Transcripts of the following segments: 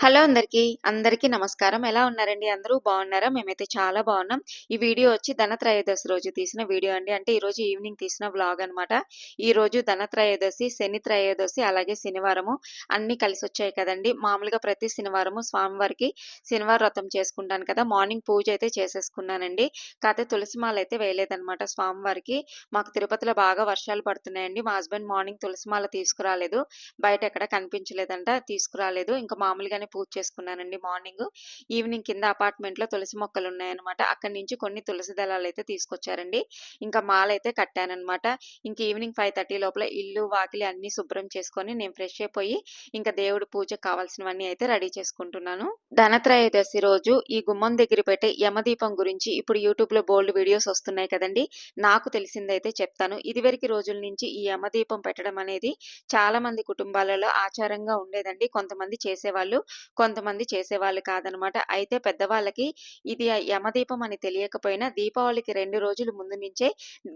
Hello అందరికీ. అందరికీ నమస్కారం. ఎలా ఉన్నారండి అందరూ? బాగున్నారా? మేమైతే చాలా బాగున్నాం. ఈ వీడియో వచ్చి ధనత్రయోదశి రోజు తీసిన వీడియో అండి. అంటే ఈరోజు ఈవినింగ్ తీసిన వ్లాగ్ అనమాట. ఈరోజు ధనత్రయోదశి, శని త్రయోదశి అలాగే శనివారము అన్నీ కలిసొచ్చాయి కదండి మామూలుగా ప్రతి శనివారము స్వామివారికి శనివారం వ్రతం చేసుకుంటాను కదా! మార్నింగ్ పూజ అయితే చేసేసుకున్నానండి. కాకపోతే తులసిమాల అయితే వేయలేదనమాట స్వామివారికి. మాకు తిరుపతిలో బాగా వర్షాలు పడుతున్నాయండి. మా హస్బెండ్ మార్నింగ్ తులసి మాల తీసుకురాలేదు. బయట ఎక్కడ కనిపించలేదంట. తీసుకురాలేదు. ఇంకా మామూలుగానే పూజ చేసుకున్నానండి మార్నింగ్. ఈవినింగ్ కింద అపార్ట్మెంట్‌లో తులసి మొక్కలు ఉన్నాయన్నమాట అక్కడి నుంచి కొన్ని తులసి దళాలు అయితే తీసుకొచ్చారండి. ఇంకా మాలైతే కట్టానమాట ఇంక ఈవినింగ్ 5:30 లోపల ఇల్లు, వాకిలి అన్ని శుభ్రం చేసుకొని నేను ఫ్రెష్ అయిపోయి ఇంకా దేవుడి పూజకు కావాల్సినవన్నీ అయితే రెడీ చేసుకుంటున్నాను. ధనత్రయోదశి రోజు ఈ గుమ్మం దగ్గర పెట్టే యమదీపం గురించి ఇప్పుడు యూట్యూబ్లో బోల్డ్ వీడియోస్ వస్తున్నాయి కదండీ. నాకు తెలిసిందైతే చెప్తాను. ఇదివరకు రోజుల నుంచి ఈ యమదీపం పెట్టడం అనేది చాలా మంది కుటుంబాలలో ఆచారంగా ఉండేదండి. కొంతమంది చేసేవాళ్ళు. కొంతమంది చేసేవాళ్ళు కాదనమాట. అయితే పెద్దవాళ్ళకి ఇది యమదీపం అని తెలియకపోయినా దీపావళికి రెండు రోజుల ముందు నుంచే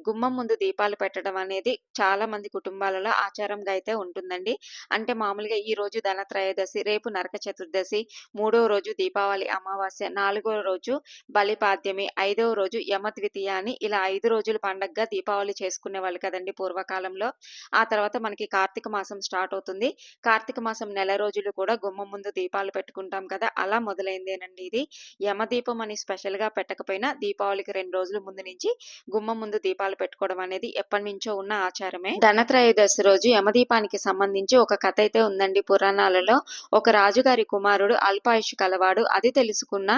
గుమ్మం ముందు దీపాలు పెట్టడం అనేది చాలా మంది కుటుంబాలలో ఆచారంగా అయితే ఉంటుందండి. అంటే మామూలుగా ఈ రోజు ధనత్రయోదశి, రేపు నరక చతుర్దశి, మూడో రోజు దీపావళి అమావాస్య, నాలుగో రోజు బలిపాద్యమి ఐదవ రోజు యమద్వితీయ అని ఇలా ఐదు రోజులు పండగగా దీపావళి చేసుకునేవాళ్ళు కదండి పూర్వకాలంలో. ఆ తర్వాత మనకి కార్తీక మాసం స్టార్ట్ అవుతుంది. కార్తీక మాసం నెల రోజులు కూడా గుమ్మం ముందు దీపాలు పెట్టుకుంటాం కదా! అలా మొదలైందేనండి ఇది. యమదీపం అని స్పెషల్‌గా పెట్టకపోయినా దీపావళికి రెండు రోజుల ముందు నుంచి గుమ్మం ముందు దీపాలు పెట్టుకోవడం అనేది ఎప్పటి నుంచో ఉన్న ఆచారమే. ధనత్రయోదశి రోజు యమదీపానికి సంబంధించి ఒక కథ అయితే ఉందండి పురాణాలలో. ఒక రాజుగారి కుమారుడు అల్పాయుషు కలవాడు. అది తెలుసుకున్న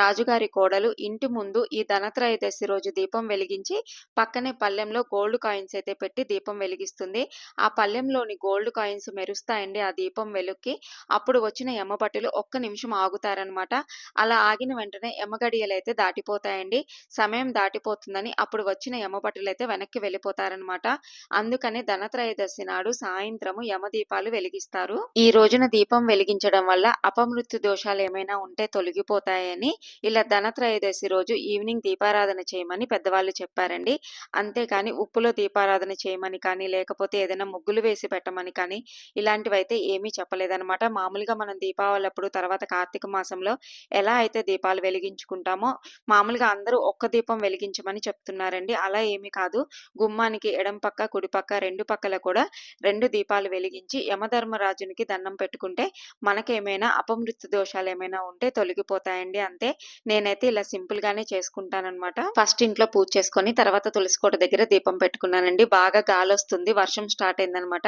రాజుగారి కోడలు ఇంటి ముందు ఈ ధనత్రయోదశి రోజు దీపం వెలిగించి పక్కనే పల్లెంలో గోల్డ్ కాయిన్స్ అయితే పెట్టి దీపం వెలిగిస్తుంది. ఆ పల్లెంలోని గోల్డ్ కాయిన్స్ మెరుస్తాయండి ఆ దీపం వెలుక్కి అప్పుడు వచ్చిన యమభటులు ఒక్క నిమిషం ఆగుతారనమాట. అలా ఆగిన వెంటనే యమగడియలైతే దాటిపోతాయండి. సమయం దాటిపోతుందని అప్పుడు వచ్చిన యమభటులైతే వెనక్కి వెళ్ళిపోతారనమాట. అందుకని ధనత్రయోదశి నాడు సాయంత్రము యమదీపాలు వెలిగిస్తారు. ఈ రోజున దీపం వెలిగించడం వల్ల అపమృత్యు దోషాలు ఏమైనా ఉంటే తొలగిపోతాయని ఇలా ధనత్రయోదశి రోజు ఈవినింగ్ దీపారాధన చేయమని పెద్దవాళ్ళు చెప్పారండి. అంతేకాని ఉప్పులో దీపారాధన చేయమని కానీ, లేకపోతే ఏదైనా ముగ్గులు వేసి పెట్టమని కానీ ఇలాంటివైతే ఏమీ చెప్పలేదనమాట. మామూలుగా మనం దీపావళప్పుడు తర్వాత కార్తీక మాసంలో ఎలా అయితే దీపాలు వెలిగించుకుంటామో మామూలుగా అందరూ ఒక్క దీపం వెలిగించమని చెప్తున్నారండి. అలా ఏమీ కాదు. గుమ్మానికి ఎడం పక్క, కుడి పక్క రెండు పక్కల కూడా రెండు దీపాలు వెలిగించి యమధర్మరాజునికి దండం పెట్టుకుంటే మనకేమైనా అపమృత్యు దోషాలు ఏమైనా ఉంటే తొలగిపోతాయండి అంతే. నేనైతే ఇలా సింపుల్ గానే చేసుకుంటానమాట ఫస్ట్ ఇంట్లో పూజ చేసుకొని తర్వాత తులసి కోట దగ్గర దీపం పెట్టుకున్నానండి. బాగా గాలి వస్తుంది వర్షం స్టార్ట్ అయిందనమాట.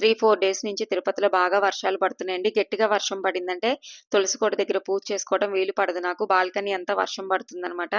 3, 4 డేస్ నుంచి తిరుపతిలో బాగా వర్షాలు పడుతున్నాయండి. గట్టిగా వర్షం పడింది ఏంటంటే తులసి కోట దగ్గర పూజ చేసుకోవడం వీలు పడదు నాకు. బాల్కనీ అంతా వర్షం పడుతుందనమాట.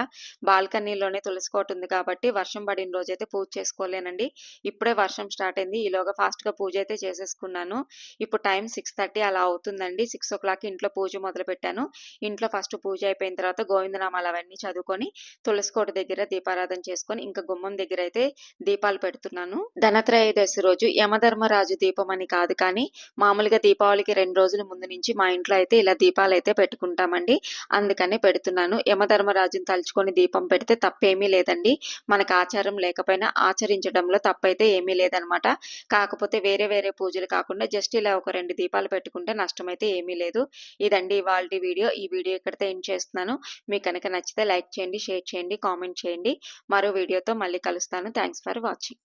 బాల్కనీలోనే తులసి కోట ఉంది కాబట్టి వర్షం పడిన రోజైతే పూజ చేసుకోలేనండి. ఇప్పుడే వర్షం స్టార్ట్ అయింది. ఈలోగా ఫాస్ట్‌గా పూజ అయితే చేసేసుకున్నాను. ఇప్పుడు టైం 6:30 అలా అవుతుందండి. 6:00 ఇంట్లో పూజ మొదలు పెట్టాను ఇంట్లో ఫస్ట్ పూజ అయిపోయిన తర్వాత గోవిందనామాలు అవన్నీ చదువుకొని తులసి కోట దగ్గర దీపారాధన చేసుకొని ఇంకా గుమ్మం దగ్గర అయితే దీపాలు పెడుతున్నాను. ధనత్రయోదశి రోజు యమధర్మరాజు దీపం అని కాదు కానీ మామూలుగా దీపావళికి రెండు రోజుల ముందు నుంచి మా ఇంట్లో అయితే ఇలా దీపాలు అయితే పెట్టుకుంటామండి. అందుకనే పెడుతున్నాను. యమధర్మరాజుని తలుచుకొని దీపం పెడితే తప్పేమీ లేదండి. మనకు ఆచారం లేకపోయినా ఆచరించడంలో తప్పైతే ఏమీ లేదనమాట. కాకపోతే వేరే వేరే పూజలు కాకుండా జస్ట్ ఇలా ఒక రెండు దీపాలు పెట్టుకుంటే నష్టమైతే ఏమీ లేదు. ఇదండి ఇవాళ వీడియో. ఈ వీడియో ఇక్కడితో ఎండ్ చేస్తున్నాను. మీకు కనుక నచ్చితే లైక్ చేయండి, షేర్ చేయండి, కామెంట్ చేయండి. మరో వీడియోతో మళ్ళీ కలుస్తాను. Thanks for watching.